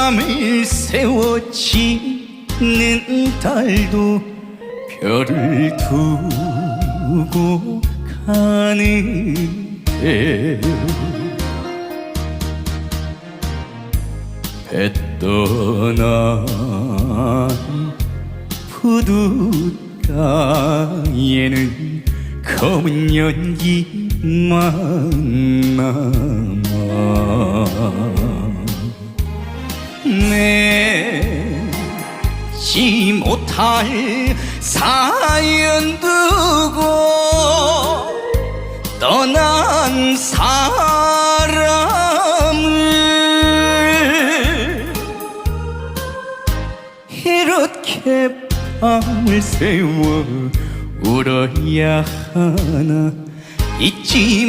밤을 세워 지는 달도 별을 두고 가는데 배 떠난 푸두가에는 검은 연기 만 남아 내지 못할 사연 두고 떠난 사람을 이렇게 밤을 새워 울어야 하나 잊지